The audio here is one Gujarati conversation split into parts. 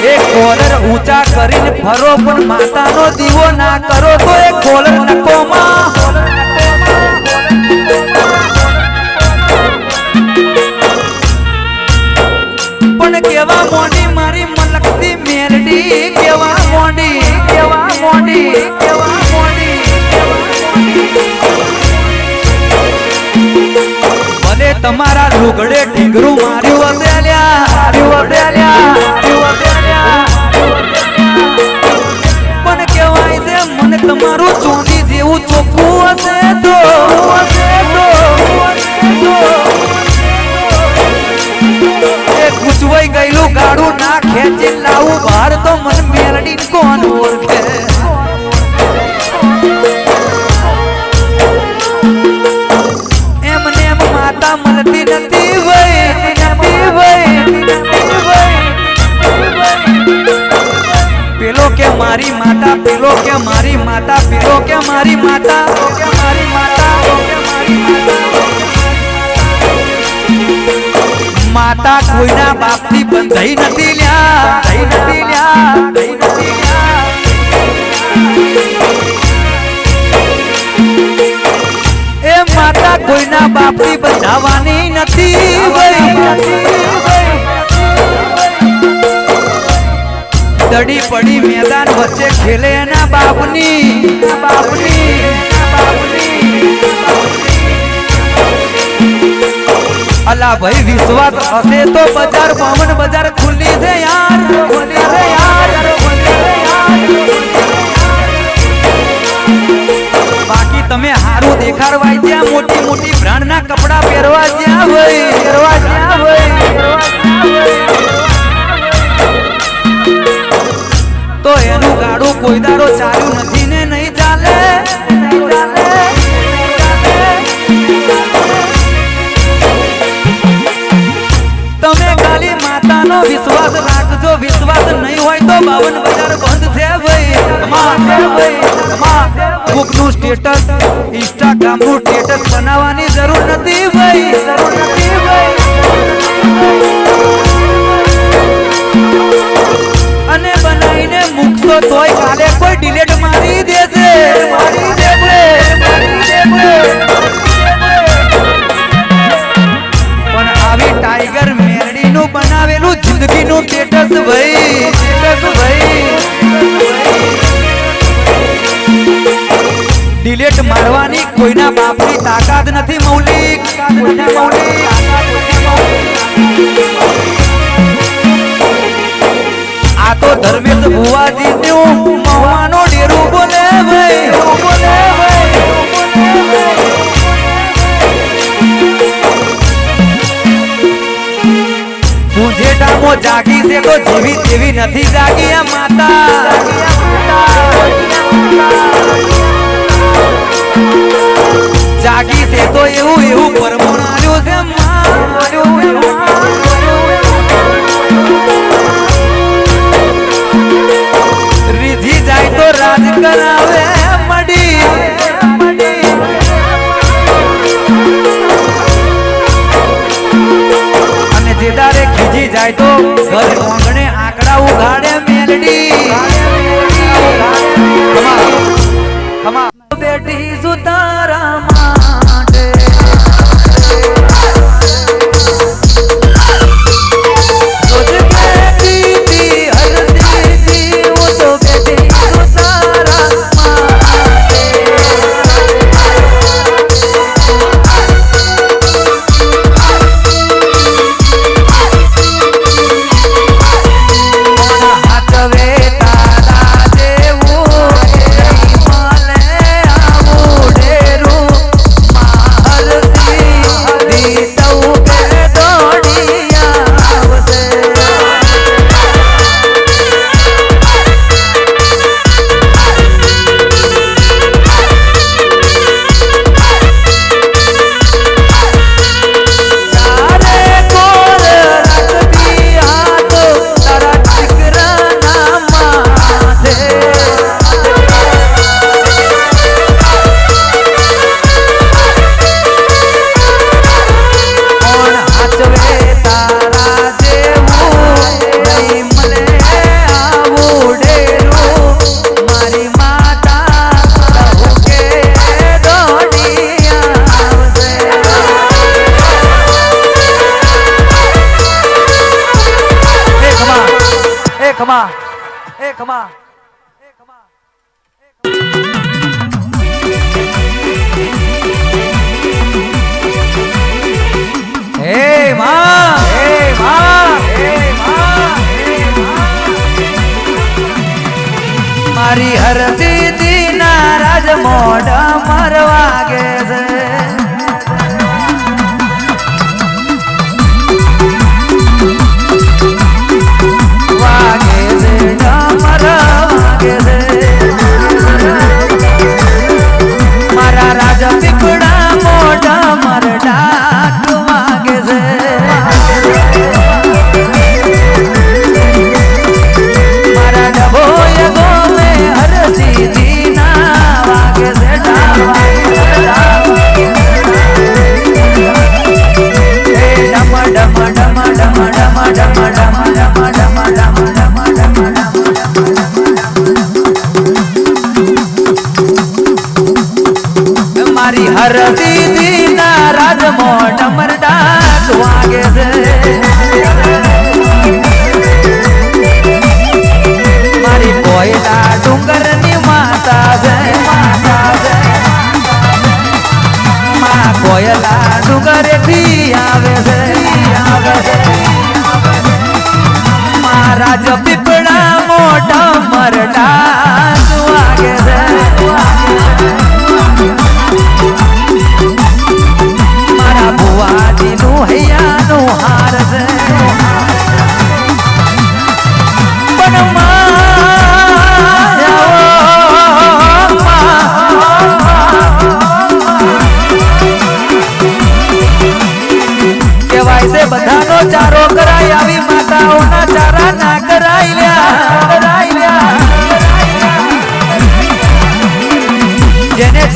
એ કોલર ઊંચા કરીને ફરો, પણ માતાનો દીવો ના કરો તો એ કોલર નકોમાં. પણ કેવા મોડી મારી મલકતી મેરડી, કેવા મોડી કેવા મોડી કેવા મોડી. ભલે તમારા લુગડે ઢીંગરું માર્યું ગુજવાઈ ગયેલું ગાડું ના ખેંચી, લાવું તો મન મેરડી કોણ ઓળખે? એમને એમ માતા મળતી નથી ભાઈ નથી ભાઈ પેલો કે મારી માતા, પેલો કે મારી માતા, પેલો કે મારી માતા મારી માતા. માતા કોઈના બાપથી બંધાઈ નથી લ્યા થઈ નથી લ્યા થઈ નથી લ્યા એ માતા કોઈના બાપથી બંધાવાની નથી ભાઈ દડી પડી મેદાન વચ્ચે ખેલે એના બાપની એના બાપની એના બાપની અલા ભાઈ, વિશ્વાસ હશે તો બજાર પવન બજાર ખુલ્લી છે યાર બાકી તમે હારું દેખાડવાય ત્યાં મોટી મોટી બ્રાન્ડના કપડા પહેરવા ત્યાં ભાઈ પહેરવા ત્યાં ભાઈ. તો એનું ગાડું કોઈ દાડો ચાલ્યું નથી બાવન બજાર બંધ છે ભાઈ. માં નું સ્ટેટસ ઇન્સ્ટાગ્રામનું સ્ટેટસ બનાવવાની જરૂર નથી ભાઈ. જરૂર નથી ભાઈ. અને બનાવીને મૂકશો તોય કાલે કોઈ ડિલેટ મારી દેશે. મારી દેશે. મારી દેશે. પણ આવી ટાઈગર મેરડીનું બનાવેલું જિંદગીનું સ્ટેટસ ભાઈ. ડિલેટ મારવાની કોઈના બાપની તાકાત નથી મૌલિક. આ તો ધર્મેશ ભુવાજી નું મહવાનો ડેરું બોલે ભાઈ. બોલે બોલે જાગી છે તો જેવી તેવી નથી જાગી માતા. જાગી છે તો એવું એવું પરમોણાર્યું છે માં. રીધી જાય તો રાજ કરાવે, મડી અને જે દારે ખીજી જાય તો ઘર આંગણે આંકડા ઉઘાડે મેલડી ખમા. એ ખમા. હે માં. હે માં. હે માં. મારી હરતી દીના રાજ મોઢ મરવાગે છે મારી હર દીદી ના રાજ મોઢ મરદાસ વાગે છે. મારી કોયલા ડુંગરની માતા છે. માતા છે માં કોયલા ડુંગરથી આવે છે આવે છે. આજ પીપળા મોટા મરડા મારા ભુવાજી નું હૈયા નું હાર રે બધાનો ચારો કરાય આવી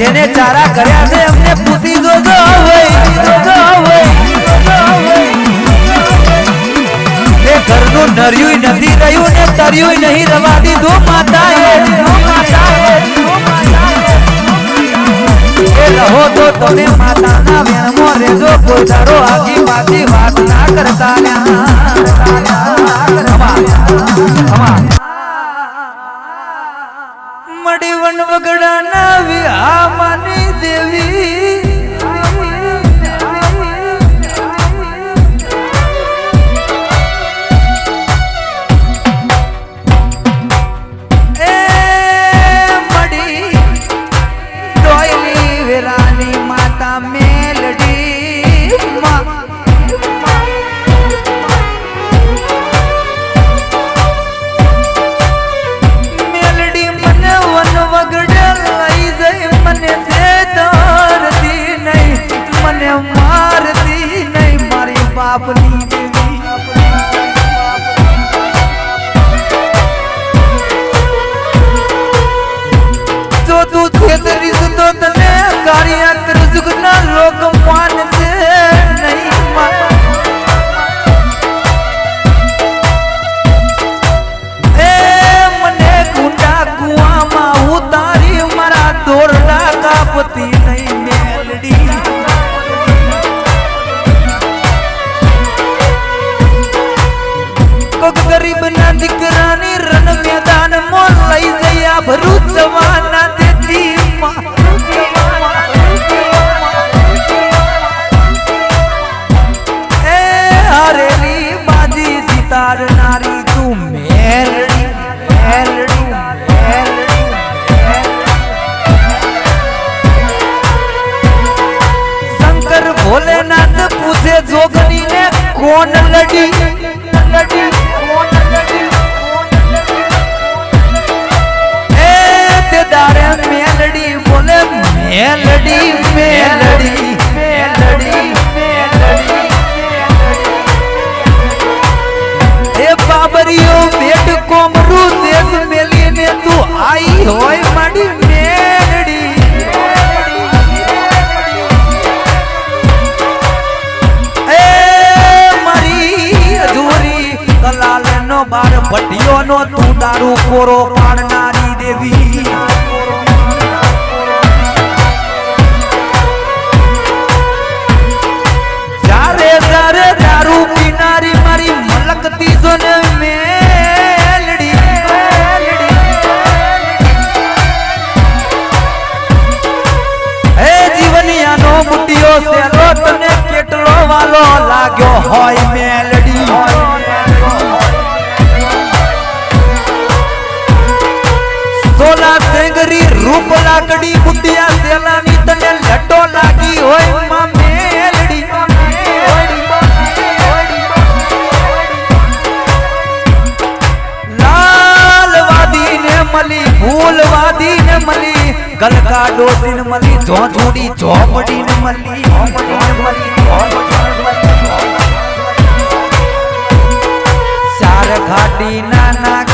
જેને ચારા કર્યા છે એમને પૂછી જોજો એ ઘરનું નર્યું નથી રહ્યું ને તર્યું નહીં રવા દીધું એ રહો તો તમે માતાના વેણમો રેજો કોઈ આખી પાછી વાત ના કરતા મડી ಮಡಿವಣ್ಣ ಮಗಳ ನಾವಿ ಆ ಮನಿ ದೇವಿ. ગરીબ ના દીકરા ને રણ મેદાન મોલ લઈ ગયા ભરૂચ જવાના તેથી એ હરેલી બાજી જીતાર નારી ભોલેનાથ પૂછે જોગણી ને કોણ લડી? લડી. તે મેલડી બોલે, મેલડી મેલડી એ બાબરીઓ બેટ કોમરું દેશ મેલીને તું આઈ હોય માડી મેલડી એ મારી અધૂરી દલાલ નો બાર ભટિયો નો તું દારૂ કોરો પાડનારી દેવી. ભત્રીજો ને મેલડી હે જીવનિયાનો મુટિયો કેટલો વાલો લાગ્યો હોય વાદી ને મળી ગલકા ડોસી ને મળી ઝોઝુડી ઝોપડી ને મળી ચાર ઘાટી ના નાગ